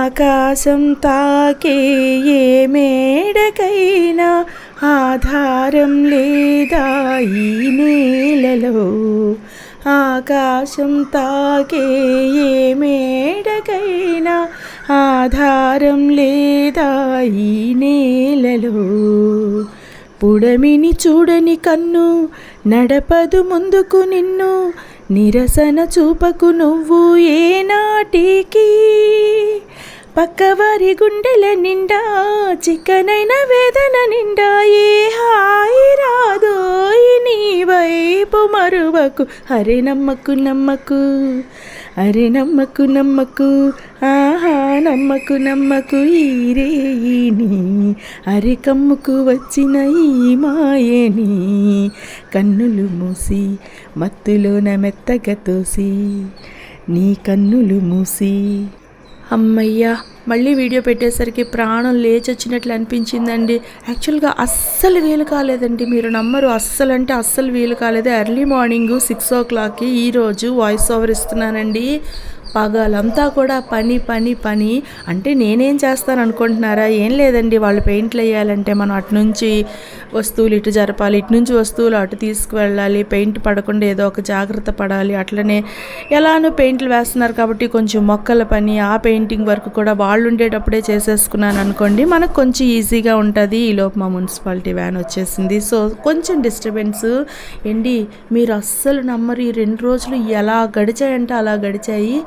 ఆకాశం తాకే ఏ మేడకైనా ఆధారం లేదా ఈ నేలలో? ఆకాశం తాకే ఏ మేడకైనా ఆధారం లేదా ఈ నేలలో? పుడమిని చూడని కన్ను నడపదు ముందుకు నిన్ను నిరసన చూపకు నువ్వు ఏనాటికి. పక్కవారి గుండెల నిండా చిక్కనైన వేదన నిండా ఏ హాయి రాదో నీ వైపు మరువకు. అరే నమ్మకు నమ్మకు అరే నమ్మకు నమ్మకు ఆహా నమ్మకు నమ్మకు ఈరే ఈని అరే కమ్ముకు వచ్చిన ఈ మాయని కన్నులు మూసి మత్తులోన మెత్తగా తోసి నీ కన్నులు మూసి అమ్మయ్యా మళ్ళీ వీడియో పెట్టేసరికి ప్రాణం లేచొచ్చినట్లు అనిపించిందండి. యాక్చువల్గా అస్సలు వీలు కాలేదండి. మీరు నమ్మరు అస్సలు అంటే అస్సలు వీలు కాలేదు. ఎర్లీ మార్నింగ్ సిక్స్ ఓ క్లాక్కి ఈరోజు వాయిస్ ఓవర్ ఇస్తున్నానండి. పగలంతా కూడా పని పని పని. అంటే నేనేం చేస్తాను అనుకుంటున్నారా? ఏం లేదండి వాళ్ళు పెయింట్లు వేయాలంటే మనం అటు నుంచి వస్తువులు ఇటు జరపాలి ఇటు నుంచి వస్తువులు అటు తీసుకువెళ్ళాలి పెయింట్ పడకుండా ఏదో ఒక జాగ్రత్త పడాలి అట్లనే ఎలానో పెయింట్లు వేస్తున్నారు కాబట్టి కొంచెం మొక్కల పని ఆ పెయింటింగ్ వర్క్ కూడా వాళ్ళు ఉండేటప్పుడే చేసేసుకున్నాను అనుకోండి మనకు కొంచెం ఈజీగా ఉంటుంది. ఈలోపు మా మున్సిపాలిటీ వ్యాన్ వచ్చేసింది. సో కొంచెం డిస్టర్బెన్స్. ఏంటి మీరు అస్సలు నమ్మరు ఈ రెండు రోజులు ఎలా గడిచాయంటే అలా గడిచాయి.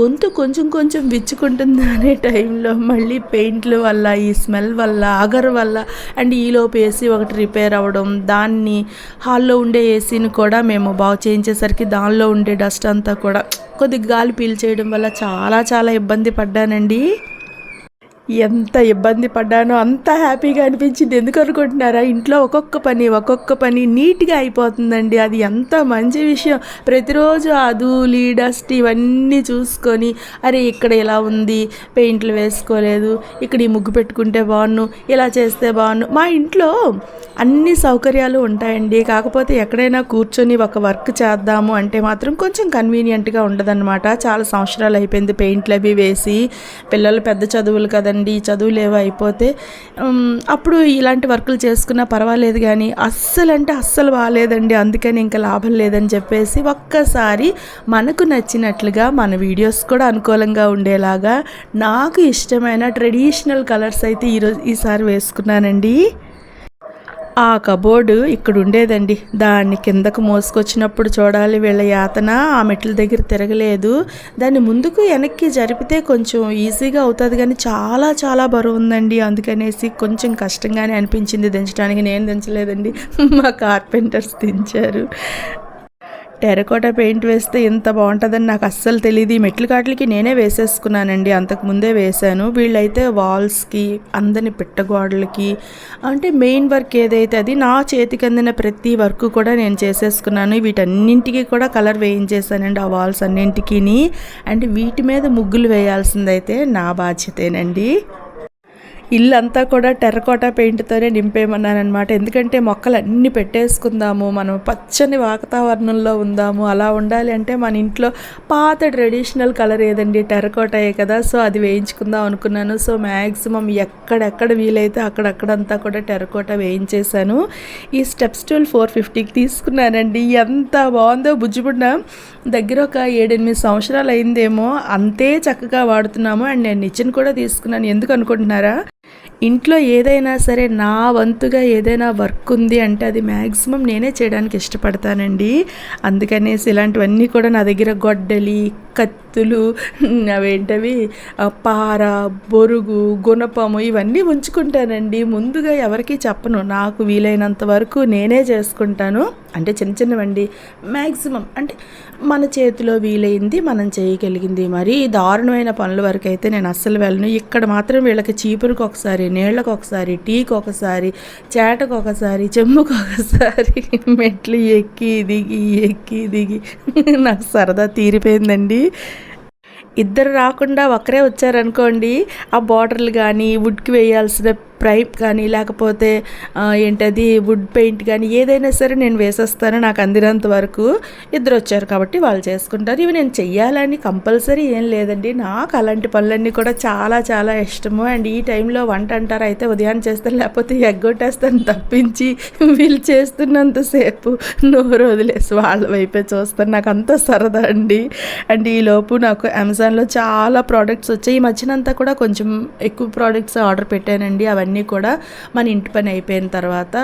గొంతు కొంచెం కొంచెం విచ్చుకుంటుంది అనే టైంలో మళ్ళీ పెయింట్ల వల్ల ఈ స్మెల్ వల్ల ఆగర్ వల్ల అండ్ ఈలోపు ఏసీ ఒకటి రిపేర్ అవ్వడం దాన్ని హాల్లో ఉండే ఏసీని కూడా మేము బాగు చేయించేసరికి దానిలో ఉండే డస్ట్ అంతా కూడా కొద్దిగా గాలి పీల్చేయడం వల్ల చాలా చాలా ఇబ్బంది పడ్డానండి. ఎంత ఇబ్బంది పడ్డానో అంత హ్యాపీగా అనిపించింది. ఎందుకు అనుకుంటున్నారా? ఇంట్లో ఒక్కొక్క పని ఒక్కొక్క పని నీట్గా అయిపోతుందండి. అది ఎంత మంచి విషయం. ప్రతిరోజు ఆ ధూళి డస్ట్ ఇవన్నీ చూసుకొని అరే ఇక్కడ ఇలా ఉంది పెయింట్లు వేసుకోలేదు ఇక్కడ ఈ ముగ్గు పెట్టుకుంటే బాగున్ను ఇలా చేస్తే బాగున్ను మా ఇంట్లో అన్ని సౌకర్యాలు ఉంటాయండి. కాకపోతే ఎక్కడైనా కూర్చొని ఒక వర్క్ చేద్దాము అంటే మాత్రం కొంచెం కన్వీనియంట్గా ఉండదన్నమాట. చాలా సంవత్సరాలు అయిపోయింది పెయింట్లు అవి వేసి. పిల్లలు పెద్ద చదువులు కదండి. చదువులు ఏవో అయిపోతే అప్పుడు ఇలాంటి వర్కులు చేసుకున్నా పర్వాలేదు కానీ అస్సలు అంటే అస్సలు బాగాలేదండి. అందుకని ఇంకా లాభం లేదని చెప్పేసి ఒక్కసారి మనకు నచ్చినట్లుగా మన వీడియోస్ కూడా అనుకూలంగా ఉండేలాగా నాకు ఇష్టమైన ట్రెడిషనల్ కలర్స్ అయితే ఈరోజు ఈసారి వేసుకున్నానండి. ఆ కబోర్డు ఇక్కడ ఉండేదండి దాన్ని కిందకు మోసుకొచ్చినప్పుడు చూడాలి వీళ్ళ యాతన. ఆ మెట్ల దగ్గర తిరగలేదు. దాన్ని ముందుకు వెనక్కి జరిపితే కొంచెం ఈజీగా అవుతుంది కానీ చాలా చాలా బరువు ఉందండి. అందుకనేసి కొంచెం కష్టంగానే అనిపించింది దించడానికి నేను దించలేదండి. మా కార్పెంటర్స్ దించారు. టెరకోట పెయింట్ వేస్తే ఎంత బాగుంటుందని నాకు అస్సలు తెలియదు ఈ మెట్లు కాట్లకి నేనే వేసేసుకున్నానండి. అంతకు ముందే వేశాను. వీళ్ళైతే వాల్స్కి అందని పిట్టగోడలకి అంటే మెయిన్ వర్క్ ఏదైతే అది నా చేతికి అందిన ప్రతి వర్క్ కూడా నేను చేసేసుకున్నాను. వీటన్నింటికి కూడా కలర్ వేయించేసానండి ఆ వాల్స్ అన్నింటికి అండ్ వీటి మీద ముగ్గులు వేయాల్సిందైతే నా బాధ్యతేనండి. ఇల్లంతా కూడా టెర్రకోట పెయింట్తోనే నింపేయమన్నానమాట ఎందుకంటే మొక్కలు అన్నీ పెట్టేసుకుందాము మనం పచ్చని వాతావరణంలో ఉందాము అలా ఉండాలి అంటే మన ఇంట్లో పాత ట్రెడిషనల్ కలర్ ఏదండి? టెర్రకోటయే కదా. సో అది వేయించుకుందాం అనుకున్నాను. సో మ్యాక్సిమం ఎక్కడెక్కడ వీలైతే అక్కడక్కడంతా కూడా టెర్రకోట వేయించేశాను. ఈ స్టెప్ స్టూల్ ఫోర్ ఫిఫ్టీకి తీసుకున్నానండి. ఎంత బాగుందో బుజ్జిబుడ్డ. దగ్గర ఒక ఏడెనిమిది సంవత్సరాలు అయిందేమో అంతే చక్కగా వాడుతున్నాము. అండ్ నేను నిచ్చెన కూడా తీసుకున్నాను. ఎందుకు అనుకుంటున్నారా? ఇంట్లో ఏదైనా సరే నా వంతుగా ఏదైనా వర్క్ ఉంది అంటే అది మ్యాక్సిమం నేనే చేయడానికి ఇష్టపడతానండి. అందుకనేసి ఇలాంటివన్నీ కూడా నా దగ్గర గొడ్డలి కత్తులు అవేంటవి? పార బొరుగు గుణపము ఇవన్నీ ఉంచుకుంటానండి. ముందుగా ఎవరికీ చెప్పను. నాకు వీలైనంత వరకు నేనే చేసుకుంటాను. అంటే చిన్న చిన్నవండి. మ్యాక్సిమం అంటే మన చేతిలో వీలైంది మనం చేయగలిగింది. మరి దారుణమైన పనుల వరకు అయితే నేను అస్సలు వెళ్ళను. ఇక్కడ మాత్రం వీళ్ళకి చీపురుకు ఒకసారి నీళ్ళకు ఒకసారి టీకి ఒకసారి చేటకు ఒకసారి చెంబుకు ఒకసారి మెట్లు ఎక్కి దిగి ఎక్కి దిగి. నాకు సరదా తీరిపోయిందండి. ఇద్దరు రాకుండా ఒకరే వచ్చారనుకోండి ఆ బార్డర్లు కానీ వుడ్కి వేయాల్సిన ప్రైమ్ కానీ లేకపోతే ఏంటది వుడ్ పెయింట్ కానీ ఏదైనా సరే నేను వేసేస్తాను. నాకు అందినంత వరకు ఇద్దరు వచ్చారు కాబట్టి వాళ్ళు చేసుకుంటారు. ఇవి నేను చెయ్యాలని కంపల్సరీ ఏం లేదండి. నాకు అలాంటి పనులన్నీ కూడా చాలా చాలా ఇష్టము. అండ్ ఈ టైంలో వంట అంటారు అయితే ఉదయాన్నే చేస్తాను లేకపోతే ఎగ్గొట్టేస్తాను తప్పించి వీళ్ళు చేస్తున్నంతసేపు నోరు వదిలేసి వాళ్ళ వైపే చూస్తాను. నాకు అంత సరదా అండి. అండ్ ఈ లోపు నాకు అమెజాన్లో చాలా ప్రోడక్ట్స్ వచ్చాయి. ఈ మధ్యనంతా కూడా కొంచెం ఎక్కువ ప్రోడక్ట్స్ ఆర్డర్ పెట్టానండి. అవన్నీ కూడా మన ఇంటి పని అయిపోయిన తర్వాత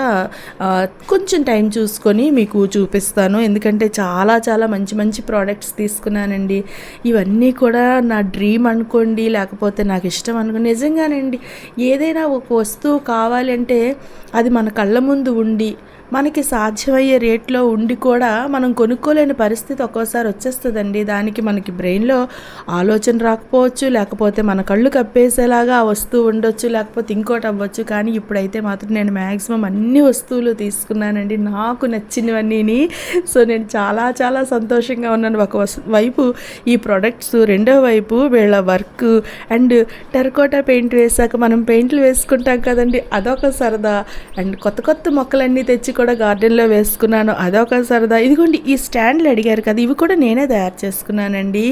కొంచెం టైం చూసుకొని మీకు చూపిస్తాను. ఎందుకంటే చాలా చాలా మంచి మంచి ప్రోడక్ట్స్ తీసుకున్నానండి. ఇవన్నీ కూడా నా డ్రీమ్ అనుకోండి లేకపోతే నాకు ఇష్టం అనుకోండి. నిజంగానండి ఏదైనా ఒక వస్తువు కావాలంటే అది మన కళ్ళ ముందు ఉండి మనకి సాధ్యమయ్యే రేట్లో ఉండి కూడా మనం కొనుక్కోలేని పరిస్థితి ఒక్కోసారి వచ్చేస్తుందండి. దానికి మనకి బ్రెయిన్లో ఆలోచన రాకపోవచ్చు లేకపోతే మన కళ్ళు కప్పేసేలాగా ఆ వస్తువు ఉండొచ్చు లేకపోతే ఇంకోటి అవ్వచ్చు. కానీ ఇప్పుడైతే మాత్రం నేను మ్యాక్సిమం అన్ని వస్తువులు తీసుకున్నానండి. నాకు నచ్చినవన్నీని. సో నేను చాలా చాలా సంతోషంగా ఉన్నాను. ఒక వైపు ఈ ప్రొడక్ట్స్ రెండో వైపు వీళ్ళ వర్క్ అండ్ టెరకోటా పెయింట్ వేసాక మనం పెయింట్లు వేసుకుంటాం కదండి. అదొక సరదా. అండ్ కొత్త కొత్త మొక్కలన్నీ తెచ్చి కూడా గార్డెన్లో వేసుకున్నాను. అదొక సరదా. ఇదిగోండి ఈ స్టాండ్లు అడిగారు కదా ఇవి కూడా నేనే తయారు చేసుకున్నానండి.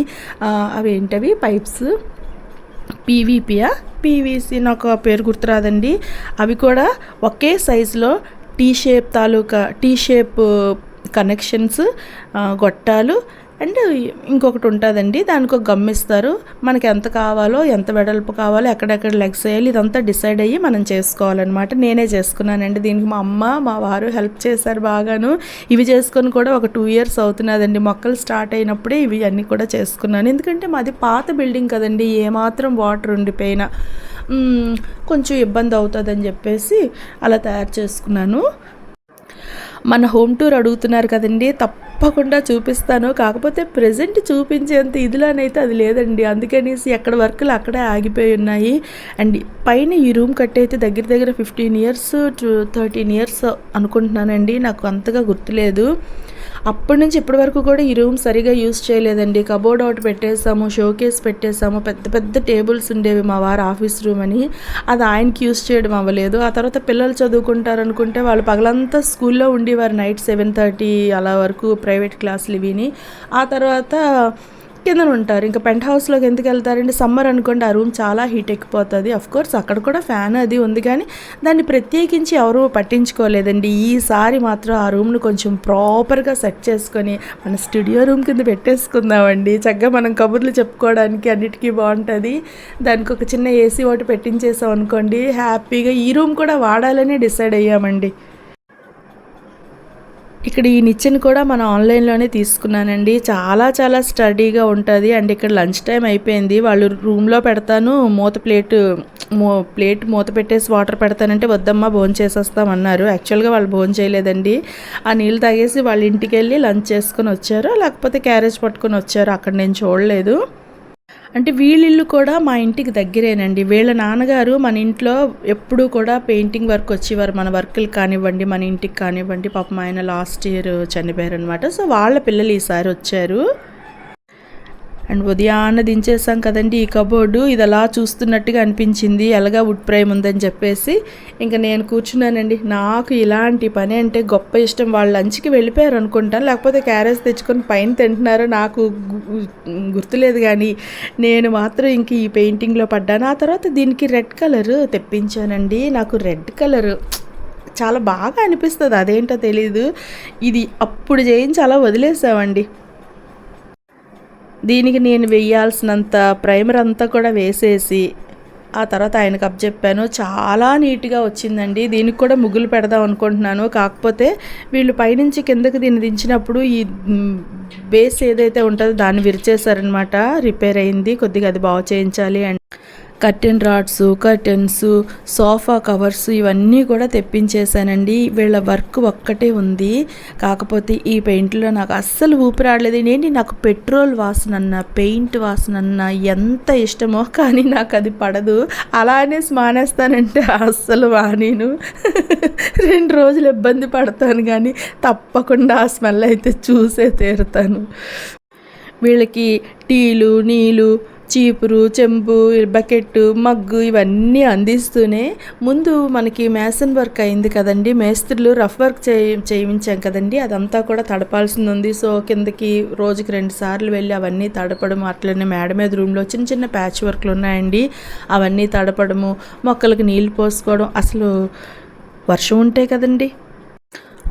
అవి ఏంటవి? పైప్స్. పీవీపీయా పీవీసీ నాకు ఆ పేరు గుర్తురాదండి. అవి కూడా ఒకే సైజులో టీ షేప్ తాలూకా టీ షేప్ కనెక్షన్స్ గొట్టాలు అండ్ ఇంకొకటి ఉంటుందండి దానికి ఒక గమ్మిస్తారు మనకి ఎంత కావాలో ఎంత వెడల్పు కావాలో ఎక్కడెక్కడ లెగ్స్ వేయాలి ఇదంతా డిసైడ్ అయ్యి మనం చేసుకోవాలన్నమాట. నేనే చేసుకున్నానండి. దీనికి మా అమ్మ మా వారు హెల్ప్ చేశారు బాగాను. ఇవి చేసుకొని కూడా ఒక టూ ఇయర్స్ అవుతున్నదండి. మొక్కలు స్టార్ట్ అయినప్పుడే ఇవి అన్నీ కూడా చేసుకున్నాను. ఎందుకంటే మాది పాత బిల్డింగ్ కదండి ఏమాత్రం వాటర్ ఉండిపోయినా. కొంచెం ఇబ్బంది అవుతుందని చెప్పేసి అలా తయారు చేసుకున్నాను. మన హోమ్ టూర్ అడుగుతున్నారు కదండి తప్పకుండా చూపిస్తాను. కాకపోతే ప్రజెంట్ చూపించేంత ఇదిలోనైతే అది లేదండి. అందుకనేసి ఎక్కడ వర్కులు అక్కడే ఆగిపోయి ఉన్నాయి. అండ్ పైన ఈ రూమ్ కట్టయితే దగ్గర దగ్గర fifteen years to thirteen years అనుకుంటున్నానండి. నాకు అంతగా గుర్తులేదు. అప్పటి నుంచి ఇప్పటి వరకు కూడా ఈ రూమ్ సరిగా యూస్ చేయలేదండి. కబోర్డ్ ఒకటి పెట్టేసాము షోకేస్ పెట్టేసాము పెద్ద పెద్ద టేబుల్స్ ఉండేవి మా వారు ఆఫీస్ రూమ్ అని. అది ఆయనకి యూస్ చేయడం అవ్వలేదు. ఆ తర్వాత పిల్లలు చదువుకుంటారు అనుకుంటే వాళ్ళు పగలంతా స్కూల్లో ఉండేవారు నైట్ సెవెన్ థర్టీ అలా వరకు ప్రైవేట్ క్లాసులు విని. ఆ తర్వాత కింద ఉంటారు. ఇంకా పెంట్ హౌస్లోకి ఎందుకు వెళ్తారండి సమ్మర్ అనుకోండి ఆ రూమ్ చాలా హీట్ ఎక్కిపోతుంది. కోర్స్ అక్కడ కూడా ఫ్యాన్ అది ఉంది కానీ దాన్ని ప్రత్యేకించి ఎవరూ పట్టించుకోలేదండి. ఈసారి మాత్రం ఆ రూమ్ను కొంచెం ప్రాపర్గా సెట్ చేసుకొని మన స్టూడియో రూమ్ కింద పెట్టేసుకుందామండి. చక్కగా మనం కబుర్లు చెప్పుకోవడానికి అన్నిటికీ బాగుంటుంది. దానికి ఒక చిన్న ఏసీ ఒకటి పెట్టించేసాం అనుకోండి హ్యాపీగా ఈ రూమ్ కూడా వాడాలని డిసైడ్ అయ్యామండి. ఇక్కడ ఈ నిచ్చెన కూడా మనం ఆన్లైన్లోనే తీసుకున్నానండి. చాలా చాలా స్టడీగా ఉంటుంది. అండ్ ఇక్కడ లంచ్ టైం అయిపోయింది. వాళ్ళు రూమ్లో పెడతాను. మూత ప్లేట్ మో ప్లేట్ మూత పెట్టేసి వాటర్ పెడతానంటే వద్దమ్మా భోజనం చేసేస్తామన్నారు యాక్చువల్గా వాళ్ళు భోజనం చేయలేదండి. ఆ నీళ్ళు తాగేసి వాళ్ళ ఇంటికి వెళ్ళి లంచ్ చేసుకొని వచ్చారు. లేకపోతే క్యారేజ్ పట్టుకొని వచ్చారు. అక్కడ నేను చూడలేదు. అంటే వీళ్ళిల్లు కూడా మా ఇంటికి దగ్గరేనండి. వీళ్ళ నాన్నగారు మన ఇంట్లో ఎప్పుడూ కూడా పెయింటింగ్ వర్క్ వచ్చేవారు. మన వర్కులు కానివ్వండి మన ఇంటికి కానివ్వండి. పాపం ఆయన లాస్ట్ ఇయర్ చనిపోయారు అనమాట సో వాళ్ళ పిల్లలు ఈసారి వచ్చారు. అండ్ ఉదయాన్న దించేసాం కదండి ఈ కబోర్డు. ఇది అలా చూస్తున్నట్టుగా అనిపించింది. ఎలాగా వుడ్ ప్రైమ్ ఉందని చెప్పేసి. ఇంకా నేను కూర్చున్నానండి. నాకు ఇలాంటి పని అంటే గొప్ప ఇష్టం. వాళ్ళు లంచ్కి వెళ్ళిపోయారు అనుకుంటాను. లేకపోతే క్యారేజ్ తెచ్చుకొని పైన తింటున్నారు నాకు గుర్తులేదు కానీ నేను మాత్రం ఇంక ఈ పెయింటింగ్లో పడ్డాను. ఆ తర్వాత దీనికి రెడ్ కలర్ తెప్పించానండి. నాకు రెడ్ కలర్ చాలా బాగా అనిపిస్తుంది. అదేంటో తెలీదు. ఇది అప్పుడు చేయించి అలా వదిలేసామండి. దీనికి నేను వేయాల్సినంత ప్రైమర్ అంతా కూడా వేసేసి ఆ తర్వాత ఆయనకు అప్ చెప్పాను చాలా నీట్గా వచ్చిందండి. దీనికి కూడా ముగ్గులు పెడదాం అనుకుంటున్నాను. కాకపోతే వీళ్ళు పైనుంచి కిందకి దీన్ని దించినప్పుడు ఈ బేస్ ఏదైతే ఉంటుందో దాన్ని విరిచేశారనమాట రిపేర్ అయింది. కొద్దిగా అది బాగు చేయించాలి and curtain rods curtains sofa covers ఇవన్నీ కూడా తెప్పించేశానండి. వీళ్ళ వర్క్ ఒక్కటే ఉంది. కాకపోతే ఈ పెయింట్లో నాకు అస్సలు ఊపిరాడలేదు. ఏంటి నాకు పెట్రోల్ వాసన అన్న పెయింట్ వాసన అన్న ఎంత ఇష్టమో కానీ నాకు అది పడదు. అలానే మానేస్తానంటే అస్సలు మానేను. రెండు రోజులు ఇబ్బంది పడతాను కానీ తప్పకుండా ఆ స్మెల్ అయితే చూసే తీరుతాను. వీళ్ళకి టీలు నీళ్ళు చీపురు చెంబు బకెట్ మగ్గు ఇవన్నీ అందిస్తూనే ముందు మనకి మేసన్ వర్క్ అయింది కదండి. మేస్త్రులు రఫ్ వర్క్ చేయి చేయించాం కదండి. అదంతా కూడా తడపాల్సింది ఉంది. సో కిందకి రోజుకి రెండు సార్లు వెళ్ళి అవన్నీ తడపడం అట్లనే మేడ మీద రూమ్లో చిన్న చిన్న ప్యాచ్ వర్క్లు ఉన్నాయండి. అవన్నీ తడపడము మొక్కలకు నీళ్ళు పోసుకోవడం అసలు వర్షం ఉంటే కదండి.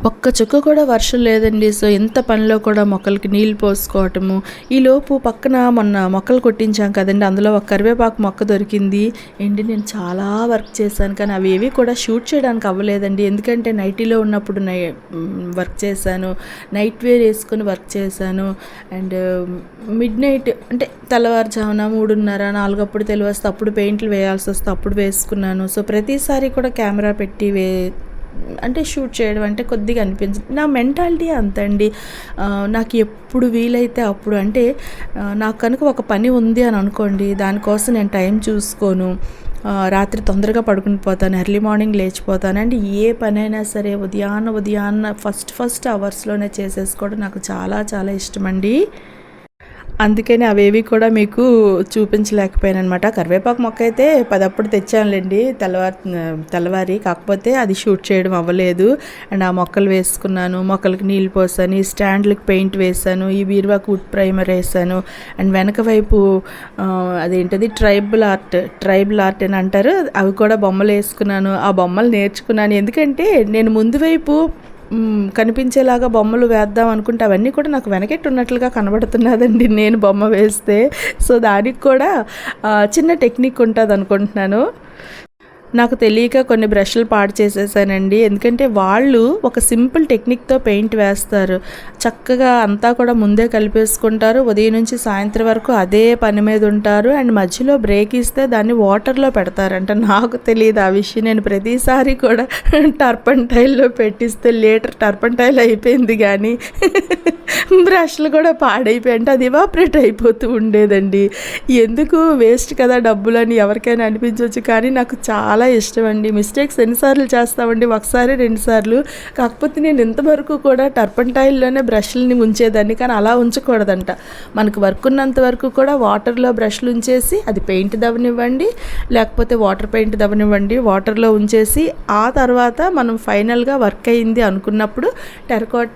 ఒక్క చుక్క కూడా వర్షం లేదండి. సో ఇంత పనిలో కూడా మొక్కలకి నీళ్ళు పోసుకోవటము. ఈ లోపు పక్కన మొన్న మొక్కలు కొట్టించాం కదండి. అందులో ఒక కరివేపాకు మొక్క దొరికింది. ఏంటి నేను చాలా వర్క్ చేశాను. కానీ అవి ఏవి కూడా షూట్ చేయడానికి అవ్వలేదండి. ఎందుకంటే నైటీలో ఉన్నప్పుడు నై వర్క్ చేశాను. నైట్ వేర్ వేసుకొని వర్క్ చేశాను. అండ్ మిడ్ నైట్ అంటే తెల్లవారుజామున మూడున్నర నాలుగప్పుడు తెలివస్తే అప్పుడు పెయింట్లు వేయాల్సి వస్తే అప్పుడు వేసుకున్నాను. సో ప్రతిసారి కూడా కెమెరా పెట్టి వే అంటే షూట్ చేయడం అంటే కొద్దిగా అనిపించింది నా మెంటాలిటీ అంత అండి నాకు ఎప్పుడు వీలైతే అప్పుడు అంటే నాకు కనుక ఒక పని ఉంది అని అనుకోండి దానికోసం నేను టైం చూసుకోను. రాత్రి తొందరగా పడుకుని పోతాను ఎర్లీ మార్నింగ్ లేచిపోతాను. అండ్ ఏ పనైనా సరే ఉదయాన్న ఉదయాన్న ఫస్ట్ ఫస్ట్ అవర్స్లోనే చేసేసుకోవడం నాకు చాలా చాలా ఇష్టమండి. అండి అందుకని అవేవి కూడా మీకు చూపించలేకపోయాను అనమాట కరివేపాకు మొక్క అయితే పదప్పుడు తెచ్చానులేండి. తెల్లవారి తెల్లవారి కాకపోతే అది షూట్ చేయడం అవ్వలేదు. అండ్ ఆ మొక్కలు వేసుకున్నాను. మొక్కలకి నీళ్ళు పోసాను. ఈ స్టాండ్లకు పెయింట్ వేసాను. ఈ బీరువాకు వుడ్ ప్రైమర్ వేసాను. అండ్ వెనక వైపు అదేంటది? ట్రైబల్ ఆర్ట్ ట్రైబల్ ఆర్ట్ అని అంటారు. అవి కూడా బొమ్మలు వేసుకున్నాను. ఆ బొమ్మలు నేర్చుకున్నాను. ఎందుకంటే నేను ముందు వైపు కనిపించేలాగా బొమ్మలు వేద్దాం అనుకుంటే అవన్నీ కూడా నాకు వెనకెట్టు ఉన్నట్లుగా కనబడుతున్నదండి. నేను బొమ్మ వేస్తే. సో దానికి కూడా చిన్న టెక్నిక్ ఉంటుంది అనుకుంటున్నాను నాకు తెలియక కొన్ని బ్రష్లు పాడు చేసేసానండి. ఎందుకంటే వాళ్ళు ఒక సింపుల్ టెక్నిక్తో పెయింట్ వేస్తారు. చక్కగా అంతా కూడా ముందే కలిపేసుకుంటారు. ఉదయం నుంచి సాయంత్రం వరకు అదే పని మీద ఉంటారు. అండ్ మధ్యలో బ్రేక్ ఇస్తే దాన్ని వాటర్లో పెడతారంట. నాకు తెలియదు ఆ విషయం. నేను ప్రతిసారి కూడా టర్పంటైల్లో పెట్టిస్తే లీటర్ టర్పంటైల్ అయిపోయింది కానీ బ్రష్లు కూడా పాడైపోయి అంటే అది ఇవాపరేట్ అయిపోతూ ఉండేదండి. ఎందుకు వేస్ట్ కదా డబ్బులు అని ఎవరికైనా అనిపించవచ్చు కానీ నాకు చాలా ఇష్టం అండి మిస్టేక్స్ ఎన్నిసార్లు చేస్తామండి? ఒకసారి రెండుసార్లు. కాకపోతే నేను ఇంతవరకు కూడా టర్పంటైల్లోనే బ్రష్లని ఉంచేదాన్ని కానీ అలా ఉంచకూడదంట. మనకు వర్క్ ఉన్నంత వరకు కూడా వాటర్లో బ్రష్లు ఉంచేసి అది పెయింట్ దవనివ్వండి లేకపోతే వాటర్ పెయింట్ దవనివ్వండి వాటర్లో ఉంచేసి ఆ తర్వాత మనం ఫైనల్గా వర్క్ అయింది అనుకున్నప్పుడు టెరకాట్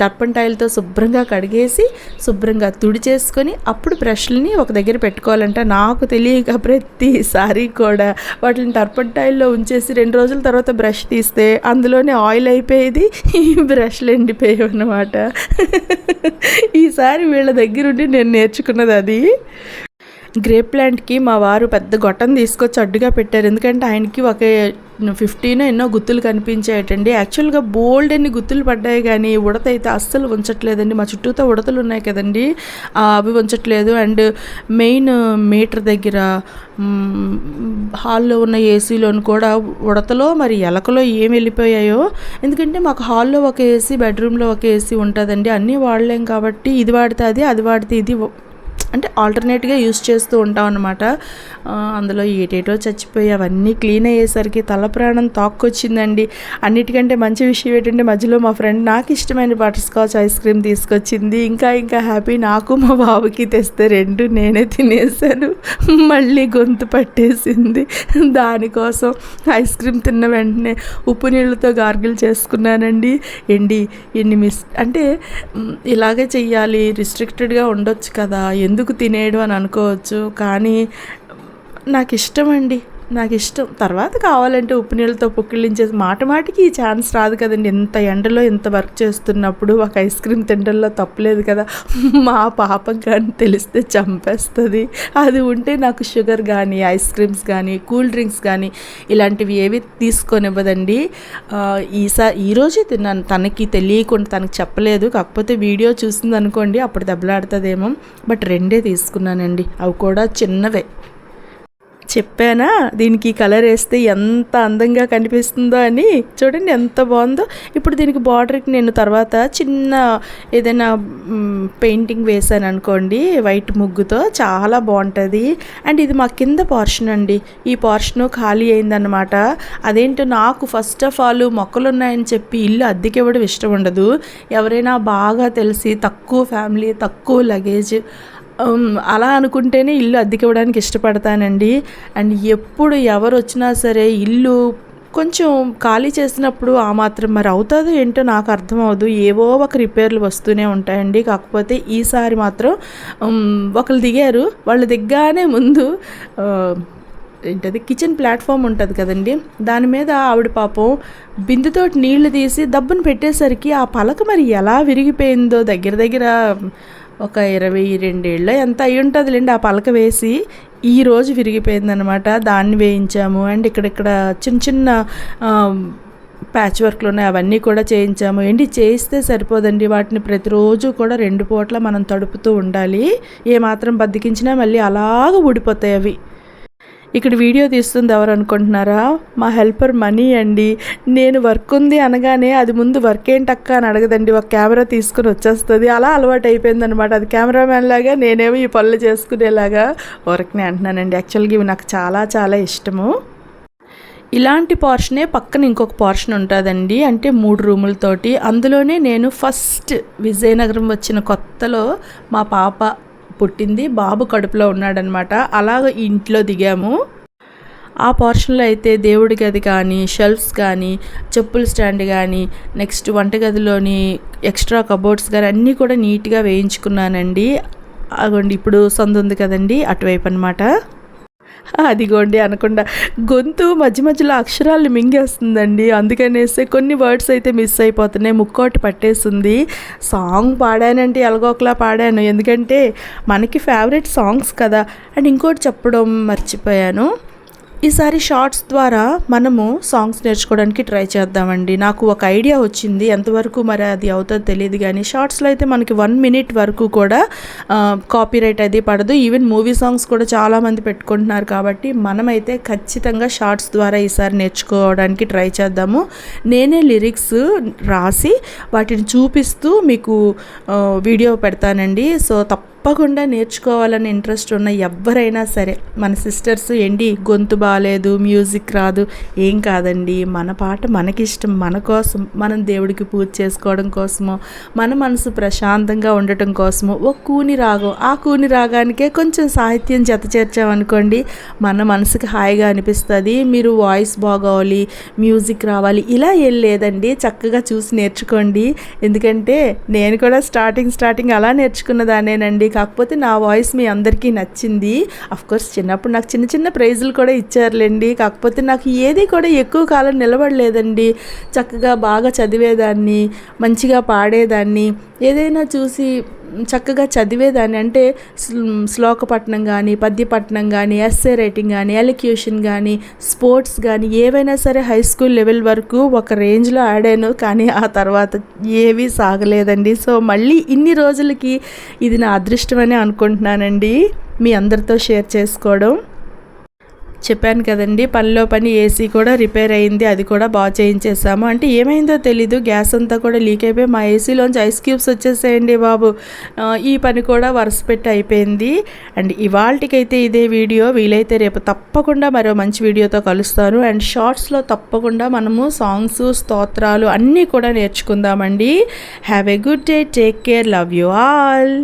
టర్పంటైల్తో శుభ్రంగా కడిగేసి శుభ్రంగా తుడిచేసుకొని అప్పుడు బ్రష్లని ఒక దగ్గర పెట్టుకోవాలంట. నాకు తెలియక ప్రతిసారి కూడా వాటిని టర్పంటైల్లో ఉంచేసి రెండు రోజుల తర్వాత బ్రష్ తీస్తే అందులోనే ఆయిల్ అయిపోయేది ఈ బ్రష్లు ఎండిపోయావు అన్నమాట ఈసారి వీళ్ళ దగ్గరుండి నేను నేర్చుకున్నది అది. గ్రేప్ ప్లాంట్కి మా వారు పెద్ద గొట్టం తీసుకొచ్చి అడ్డుగా పెట్టారు. ఎందుకంటే ఆయనకి ఒక ఫిఫ్టీన్ ఎన్నో గుత్తులు కనిపించాయటండి. యాక్చువల్గా బోల్డ్ అన్ని గుత్తులు పడ్డాయి కానీ ఉడత అయితే అస్సలు ఉంచట్లేదండి. మా చుట్టూతో ఉడతలు ఉన్నాయి కదండి. అవి ఉంచట్లేదు. అండ్ మెయిన్ మీటర్ దగ్గర హాల్లో ఉన్న ఏసీలోను కూడా ఉడతలో మరి ఎలకలో ఏం వెళ్ళిపోయాయో. ఎందుకంటే మాకు హాల్లో ఒక ఏసీ బెడ్రూమ్లో ఒక ఏసీ ఉంటుందండి. అన్నీ వాడలేం కాబట్టి ఇది వాడితే అది అది వాడితే ఇది అంటే ఆల్టర్నేట్గా యూస్ చేస్తూ ఉంటాం అనమాట అందులో ఏటేటో చచ్చిపోయి అవన్నీ క్లీన్ అయ్యేసరికి తల ప్రాణం తాక్కొచ్చిందండి. అన్నిటికంటే మంచి విషయం ఏంటంటే మధ్యలో మా ఫ్రెండ్ నాకు ఇష్టమైన బటర్ స్కాచ్ ఐస్ క్రీమ్ తీసుకొచ్చింది. ఇంకా ఇంకా హ్యాపీ నాకు మా బాబుకి తెస్తే రెండు నేనే తినేసాను మళ్ళీ గొంతు పట్టేసింది. దానికోసం ఐస్ క్రీమ్ తిన్న వెంటనే ఉప్పు నీళ్ళతో గార్గిల్ చేసుకున్నానండి. ఎండి ఎన్ని మిస్ అంటే ఇలాగే చెయ్యాలి రిస్ట్రిక్టెడ్గా ఉండొచ్చు కదా ఎందుకు తినేయడం అని అనుకోవచ్చు. కానీ నాకు ఇష్టం అండి నాకు ఇష్టం తర్వాత కావాలంటే ఉప్పు నీళ్ళతో పుక్కిళ్ళించేసి మాట మాటికి ఈ ఛాన్స్ రాదు కదండి. ఎంత ఎండలో ఇంత వర్క్ చేస్తున్నప్పుడు ఒక ఐస్ క్రీమ్ తినడంలో తప్పలేదు కదా. మా పాపకు కానీ తెలిస్తే చంపేస్తుంది. అది ఉంటే నాకు షుగర్ కానీ ఐస్ క్రీమ్స్ కానీ కూల్ డ్రింక్స్ కానీ ఇలాంటివి ఏవి తీసుకొనివ్వదండి. ఆ, ఈసా ఈరోజే తిన్నాను. తనకి తెలియకుండా తనకి చెప్పలేదు. కాకపోతే వీడియో చూసింది అనుకోండి అప్పుడు దెబ్బలాడుతుందేమో. బట్ రెండే తీసుకున్నానండి. అవి కూడా చిన్నవే. చెప్పానా? దీనికి కలర్ వేస్తే ఎంత అందంగా కనిపిస్తుందో అని. చూడండి ఎంత బాగుందో. ఇప్పుడు దీనికి బార్డర్కి నేను తర్వాత చిన్న ఏదైనా పెయింటింగ్ వేసాను అనుకోండి వైట్ ముగ్గుతో చాలా బాగుంటుంది. అండ్ ఇది మా కింద పోర్షన్ అండి. ఈ పోర్షన్ ఖాళీ అయిందన్నమాట. అదేంటో నాకు ఫస్ట్ ఆఫ్ ఆల్ మొక్కలు ఉన్నాయని చెప్పి ఇల్లు అద్దెకి ఇవ్వడం ఇష్టం ఉండదు. ఎవరైనా బాగా తెలిసి తక్కువ ఫ్యామిలీ తక్కువ లగేజ్ అలా అనుకుంటేనే ఇల్లు అద్దెకి ఇవ్వడానికి ఇష్టపడతానండి. అండ్ ఎప్పుడు ఎవరు వచ్చినా సరే ఇల్లు కొంచెం ఖాళీ చేసినప్పుడు ఆ మాత్రం మరి అవుతుందో ఏంటో నాకు అర్థం అవ్వదు ఏవో ఒక రిపేర్లు వస్తూనే ఉంటాయండి. కాకపోతే ఈసారి మాత్రం ఒకళ్ళు ఒకరు దిగారు. వాళ్ళు దిగ్గానే ముందు ఏంటది కిచెన్ ప్లాట్ఫామ్ ఉంటుంది కదండి. దాని మీద ఆవిడ పాపం బిందుతో నీళ్ళు తీసి దబ్బును పెట్టేసరికి ఆ పలక మరి ఎలా విరిగిపోయిందో దగ్గర దగ్గర ఒక ఇరవై రెండేళ్ళ ఎంత అయి ఉంటుందిలేండి ఆ పలక వేసి. ఈ రోజు విరిగిపోయిందనమాట దాన్ని వేయించాము. అండ్ ఇక్కడిక్కడ చిన్న చిన్న ప్యాచ్ వర్క్లు ఉన్నాయి అవన్నీ కూడా చేయించాము. ఏంటి చేయిస్తే సరిపోదండి. వాటిని ప్రతిరోజు కూడా రెండు పూట్ల మనం తడుపుతూ ఉండాలి. ఏమాత్రం బద్దకించినా మళ్ళీ అలాగ ఊడిపోతాయి అవి. ఇక్కడ వీడియో తీస్తుంది ఎవరు అనుకుంటున్నారా? మా హెల్పర్ మనీ అండి. నేను వర్క్ ఉంది అనగానే అది ముందు వర్క్ ఏంటక్క అని అడగదండి. ఒక కెమెరా తీసుకుని వచ్చేస్తుంది. అలా అలవాటు అయిపోయింది అనమాట అది కెమెరామ్యాన్ లాగా నేనేమో ఈ పనులు చేసుకునేలాగా వర్క్ని అంటున్నానండి. యాక్చువల్గా ఇవి నాకు చాలా చాలా ఇష్టము. ఇలాంటి పోర్షనే పక్కన ఇంకొక పోర్షన్ ఉంటుందండి. అంటే మూడు రూములతోటి. అందులోనే నేను ఫస్ట్ విజయనగరం వచ్చిన కొత్తలో మా పాప పుట్టింది బాబు కడుపులో ఉన్నాడనమాట. అలాగ ఇంట్లో దిగాము. ఆ పోర్షన్లో అయితే దేవుడి గది కానీ షెల్ఫ్స్ కానీ చెప్పుల స్టాండ్ కానీ నెక్స్ట్ వంటగదిలోని ఎక్స్ట్రా కబోర్డ్స్ కానీ అన్నీ కూడా నీట్గా వేయించుకున్నానండి. అగోండి ఇప్పుడు సందు ఉంది కదండి అటువైపు అనమాట అదిగోండి అనకుండా గొంతు మధ్య మధ్యలో అక్షరాలు మింగేస్తుందండి. అందుకనేసి కొన్ని వర్డ్స్ అయితే మిస్ అయిపోతున్నాయి. ముక్కోటి పట్టేస్తుంది సాంగ్ పాడానంటే ఎలాగోకలా పాడాను. ఎందుకంటే మనకి ఫేవరెట్ సాంగ్స్ కదా. అండ్ ఇంకోటి చెప్పడం మర్చిపోయాను. ఈసారి షార్ట్స్ ద్వారా మనము సాంగ్స్ నేర్చుకోవడానికి ట్రై చేద్దామండి. నాకు ఒక ఐడియా వచ్చింది. ఎంతవరకు మరి అది అవుతుందో తెలియదు కానీ షార్ట్స్లో అయితే మనకి వన్ మినిట్ వరకు కూడా కాపీరైట్ అది పడదు. ఈవెన్ మూవీ సాంగ్స్ కూడా చాలామంది పెట్టుకుంటున్నారు కాబట్టి మనమైతే ఖచ్చితంగా షార్ట్స్ ద్వారా ఈసారి నేర్చుకోవడానికి ట్రై చేద్దాము. నేనే లిరిక్స్ రాసి వాటిని చూపిస్తూ మీకు వీడియో పెడతానండి. సో తప్పకుండా నేర్చుకోవాలని ఇంట్రెస్ట్ ఉన్న ఎవరైనా సరే మన సిస్టర్స్ ఏంటి గొంతు బాగాలేదు మ్యూజిక్ రాదు ఏం కాదండి. మన పాట మనకిష్టం మన కోసం మనం దేవుడికి పూజ చేసుకోవడం కోసమో మన మనసు ప్రశాంతంగా ఉండటం కోసమో ఒక కూని రాగం ఆ కూని రాగానికే కొంచెం సాహిత్యం జత చేర్చామనుకోండి మన మనసుకి హాయిగా అనిపిస్తుంది. మీరు వాయిస్ బాగోవాలి మ్యూజిక్ రావాలి ఇలా ఏం లేదండి. చక్కగా చూసి నేర్చుకోండి. ఎందుకంటే నేను కూడా స్టార్టింగ్ స్టార్టింగ్ అలా నేర్చుకున్న దానేనండి కాకపోతే నా వాయిస్ మీ అందరికీ నచ్చింది. కోర్స్ చిన్నప్పుడు నాకు చిన్న చిన్న ప్రైజులు కూడా ఇచ్చారులేండి. కాకపోతే నాకు ఏది కూడా ఎక్కువ కాలం నిలబడలేదండి. చక్కగా బాగా చదివేదాన్ని మంచిగా పాడేదాన్ని. ఏదైనా చూసి చక్కగా చదివేదాన్ని. అంటే శ్లోకపట్నం కానీ పద్యపట్నం కానీ ఎస్ఏ రైటింగ్ కానీ ఎలిక్యూషన్ కానీ స్పోర్ట్స్ కానీ ఏవైనా సరే హై స్కూల్ లెవెల్ వరకు ఒక రేంజ్లో ఆడాను కానీ ఆ తర్వాత ఏవీ సాగలేదండి. సో మళ్ళీ ఇన్ని రోజులకి ఇది నా అదృష్టమని అనుకుంటున్నానండి. మీ అందరితో షేర్ చేసుకోవడం. చెప్పాను కదండి పనిలో పని ఏసీ కూడా రిపేర్ అయింది అది కూడా బాగా చేయించేసాము. అంటే ఏమైందో తెలీదు గ్యాస్ అంతా కూడా లీక్ అయిపోయి మా ఏసీలోంచి ఐస్ క్యూబ్స్ వచ్చేసేయండి బాబు. ఈ పని కూడా వరుస పెట్టి అయిపోయింది. అండ్ ఇవాళకైతే ఇదే వీడియో వీలైతే రేపు తప్పకుండా మరో మంచి వీడియోతో కలుస్తాను. అండ్ షార్ట్స్లో తప్పకుండా మనము సాంగ్స్ స్తోత్రాలు అన్నీ కూడా నేర్చుకుందామండి. Have a good day take care love you all